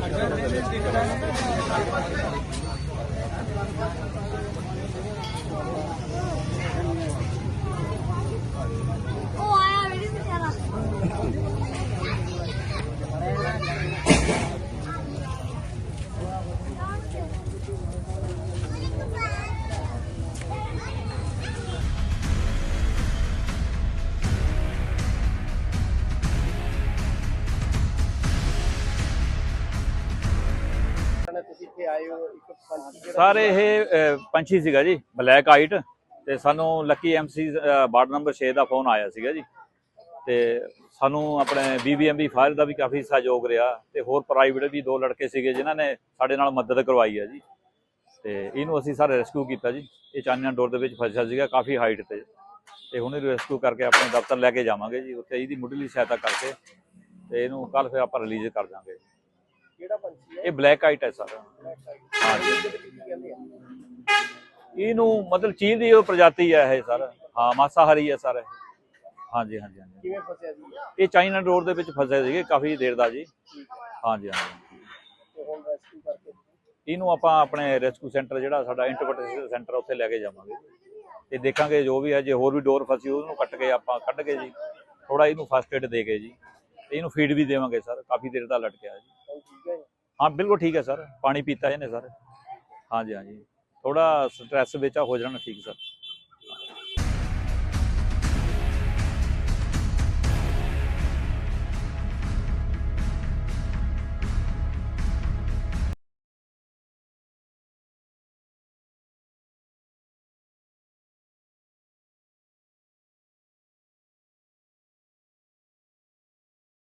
Thank you. ਇੱਥੇ ਆਏ ਹੋ ਇੱਕ ਪੰਛੀ ਜਿਹੜਾ ਸਰ ਇਹ ਪੰਛੀ ਸੀਗਾ ਜੀ ਬਲੈਕ ਆਈਟ ਤੇ ਸਾਨੂੰ ਲੱਕੀ ਐਮਸੀ ਵਾਰਡ ਨੰਬਰ 6 ਦਾ ਫੋਨ ਆਇਆ ਸੀਗਾ ਜੀ। ਤੇ ਸਾਨੂੰ ਆਪਣੇ ਬੀਬੀਐਮਬੀ ਫਾਇਰ ਦਾ ਵੀ ਕਾਫੀ ਸਹਿਯੋਗ ਰਿਹਾ ਤੇ ਹੋਰ ਪ੍ਰਾਈਵੇਟ ਵੀ ਦੋ ਲੜਕੇ ਸੀਗੇ ਜਿਨ੍ਹਾਂ ਨੇ ਸਾਡੇ ਨਾਲ ਮਦਦ ਕਰਵਾਈ ਹੈ ਜੀ। ਤੇ ਇਹਨੂੰ ਅਸੀਂ ਸਾਰੇ ਰੈਸਕਿਊ ਕੀਤਾ ਜੀ। ਇਹ ਚਾਨਣ ਡੋਰ ਦੇ ਵਿੱਚ ਫਸਿਆ ਸੀਗਾ ਕਾਫੀ ਹਾਈਟ ਤੇ। ਤੇ ਹੁਣ ਇਹਨੂੰ ਰੈਸਕਿਊ ਕਰਕੇ ਆਪਣੇ ਦਫ਼ਤਰ ਲੈ ਕੇ ਜਾਵਾਂਗੇ ਜੀ। ਉੱਥੇ ਇਹਦੀ ਮੁੱਢਲੀ ਸਹਾਇਤਾ ਕਰਕੇ ਤੇ ਇਹਨੂੰ ਕੱਲ ਫਿਰ ਆਪਾਂ ਰਿਲੀਜ਼ ਕਰ ਦਾਂਗੇ। ਕਿਹੜਾ ਪੰਛੀ ਹੈ? ਇਹ ਬਲੈਕ ਆਈਟ ਹੈ ਸਰ। ਇਹਨੂੰ ਮਤਲਬ ਚੀਲ ਦੀ ਉਹ ਪ੍ਰਜਾਤੀ ਹੈ ਇਹ ਸਰ। ਹਾਂ ਮਾਸਾਹਾਰੀ ਹੈ ਸਰ। ਹਾਂਜੀ ਹਾਂਜੀ ਹਾਂਜੀ। ਕਿਵੇਂ ਫਸਿਆ ਸੀ ਇਹ ਚਾਈਨਾ ਰੋਡ ਦੇ ਵਿੱਚ ਫਸੇ ਸੀਗੇ ਕਾਫੀ ਦੇਰ ਦਾ ਜੀ। ਹਾਂਜੀ ਹਾਂਜੀ। ਇਹਨੂੰ ਆਪਾਂ ਆਪਣੇ ਰੈਸਕਿਊ ਸੈਂਟਰ ਜਿਹੜਾ ਸਾਡਾ ਇੰਟਰਪ੍ਰੀਟੇਸ਼ਨ ਸੈਂਟਰ ਉੱਥੇ ਲੈ ਕੇ ਜਾਵਾਂਗੇ। ਤੇ ਦੇਖਾਂਗੇ ਜੋ ਵੀ ਹੈ ਜੇ ਹੋਰ ਵੀ ਡੋਰ ਫਸੀ ਉਹਨੂੰ ਕੱਟ ਕੇ ਆਪਾਂ ਕੱਢ ਕੇ ਜੀ ਥੋੜਾ ਇਹਨੂੰ ਫਸਟ ਏਡ ਦੇ ਕੇ ਜੀ। ਇਹਨੂੰ ਫੀਡ ਵੀ ਦੇਵਾਂਗੇ ਸਰ ਕਾਫੀ ਦੇਰ ਦਾ ਲਟਕਿਆ ਜੀ। ਹਾਂ ਬਿਲਕੁਲ ਠੀਕ ਹੈ ਸਰ। ਪਾਣੀ ਪੀਤਾ ਇਹਨੇ ਸਰ। ਹਾਂਜੀ ਹਾਂਜੀ। ਥੋੜਾ ਸਟ੍ਰੈਸ ਵਿੱਚ ਆ, ਹੋ ਜਾਣਾ ਠੀਕ ਸਰ।